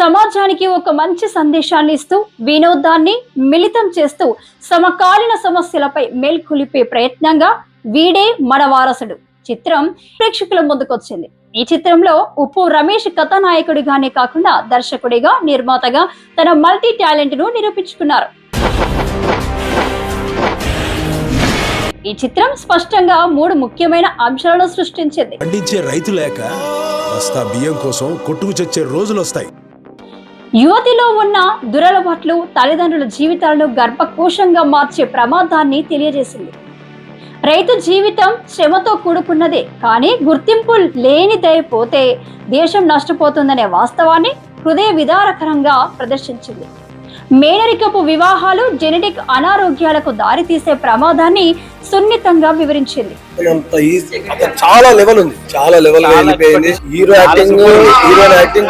సమాజానికి ఒక మంచి సందేశాన్ని ఇస్తూ వినోదాన్ని మిళితం చేస్తూ సమకాలీన సమస్యలపై మేల్కొలిపే ప్రయత్నంగా వీడే మన వారసుడు. చిత్రం ప్రేక్షకుల ముందుకొచ్చింది. ఈ చిత్రంలో ఉప్పు రమేష్ కథానాయకుడిగానే కాకుండా దర్శకుడిగా నిర్మాతగా తన మల్టీ టాలెంట్ను నిరూపించుకున్నారు. ఈ చిత్రం స్పష్టంగా మూడు ముఖ్యమైన అంశాలను సృష్టించింది. పండించే రైతు లేక బస్తా బియ్యం కోసం కొట్టుకు చచ్చే రోజులు వస్తాయి యువతిలో ఉన్న దురలవాట్లు తల్లిదండ్రుల జీవితాలను గర్భకోశంగా మార్చే ప్రమాదాన్ని తెలియజేసింది. రైతు జీవితం శ్రమతో కూడుకున్నదే కానీ గుర్తింపు లేనిదైపోతే దేశం నష్టపోతుందనే వాస్తవాన్ని హృదయ విదారకరంగా ప్రదర్శించింది. మేనరికపు వివాహాలు జెనెటిక్ అనారోగ్యాలకు దారితీసే ప్రమాదాన్ని సున్నితంగా వివరించింది. చాలా లెవెల్ ఉంది. చాలా level hero acting heroine acting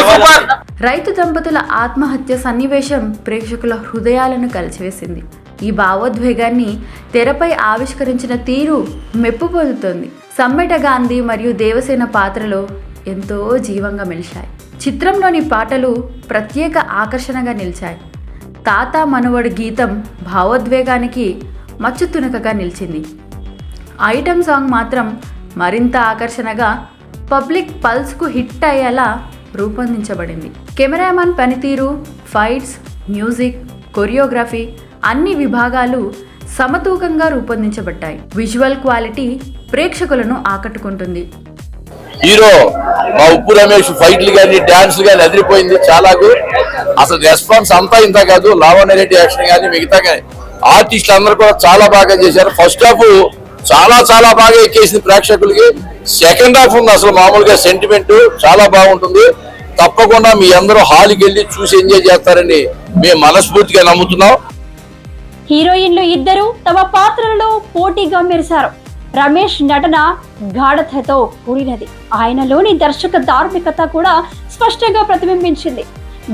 super రైతు దంపతుల ఆత్మహత్య సన్నివేశం ప్రేక్షకుల హృదయాలను కలిచివేసింది ఈ భావోద్వేగాన్ని తెరపై ఆవిష్కరించిన తీరు మెప్పు పొందుతోంది. సమ్మెట గాంధీ మరియు దేవసేన పాత్రలో ఎంతో జీవంగా మెలిశాయి. చిత్రంలోని పాటలు ప్రత్యేక ఆకర్షణగా నిలిచాయి. తాత మనవడు గీతం భావోద్వేగానికి మచ్చు తునకగా నిలిచింది. ఐటమ్ సాంగ్ మాత్రం మరింత ఆకర్షణగా పబ్లిక్ పల్స్కు హిట్ అయ్యేలా రూపొందించబడింది. కెమెరామాన్ పనితీరు ఫైట్స్ మ్యూజిక్ కొరియోగ్రఫీ అన్ని విభాగాలు సమతూకంగా రూపొందించబడ్డాయి. విజువల్ క్వాలిటీ ప్రేక్షకులను ఆకట్టుకుంటుంది. హీరో మా ఉప్పు రమేష్ ఫైట్లు కానీ డాన్స్లు కానీ అదిరిపోయింది చాలా అసలు రెస్పాన్స్ అంతా ఇంత కాదు లావణ్య రెడ్డి యాక్షన్ కానీ మిగతా కానీ ఆర్టిస్టులు అందరూ కూడా చాలా బాగా చేశారు. ఫస్ట్ హాఫ్ చాలా చాలా బాగా ఎక్కేసింది ప్రేక్షకులకి. సెకండ్ హాఫ్ ఉంది అసలు మామూలుగా సెంటిమెంట్ చాలా బాగుంటుంది. తప్పకుండా మీ అందరూ హాల్కి వెళ్ళి చూసి ఎంజాయ్ చేస్తారని మేము మనస్ఫూర్తిగా నమ్ముతున్నాం. హీరోయిన్లు ఇద్దరు తమ పాత్రలలో పోటీగా మెరిశారు. రమేష్ నటన గాఢతతో కూడినది. ఆయనలోని దర్శక ధార్మికత కూడా స్పష్టంగా ప్రతిబింబించింది.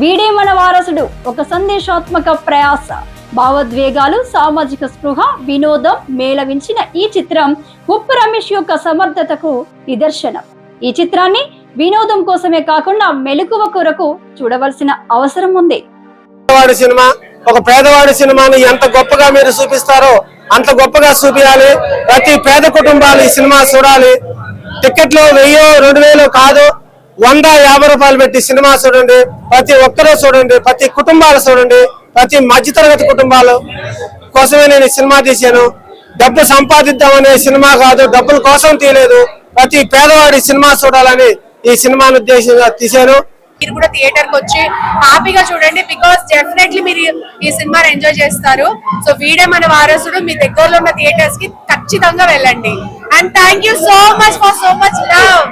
వీడే మన వారసుడు ఒక సందేశాత్మక ప్రయాస. భావోద్వేగాలు సామాజిక స్పృహ వినోదం మేళవించిన ఈ చిత్రం ఉప్పు రమేష్ యొక్క సమర్థతకు నిదర్శనం. ఈ చిత్రాన్ని వినోదం కోసమే కాకుండా మెలకువ కొరకు చూడవలసిన అవసరం ఉంది. సినిమా ఒక పేదవాడి సినిమాని ఎంత గొప్పగా మీరు చూపిస్తారో అంత గొప్పగా చూపించాలి ప్రతి పేద కుటుంబాలు ఈ సినిమా చూడాలి. టికెట్లు వెయ్యో రెండు వేలు కాదు. వంద యాభై రూపాయలు పెట్టి సినిమా చూడండి. ప్రతి ఒక్కరూ చూడండి. ప్రతి కుటుంబాలు చూడండి. ప్రతి మధ్యతరగతి కుటుంబాలు కోసమే నేను సినిమా తీశాను. డబ్బు సంపాదిద్దామనే సినిమా కాదు. డబ్బుల కోసం తీయలేదు. ప్రతి పేదవాడి సినిమా చూడాలని ఈ సినిమాను ఉద్దేశంగా తీశాను. మీరు కూడా థియేటర్కి వచ్చి హ్యాపీగా చూడండి బికాస్ డెఫినెట్లీ మీరు ఈ సినిమాని ఎంజాయ్ చేస్తారు. సో వీడే మన వారసుడు మీ దగ్గరలో ఉన్న థియేటర్స్కి ఖచ్చితంగా వెళ్ళండి. And thank you so much for so much love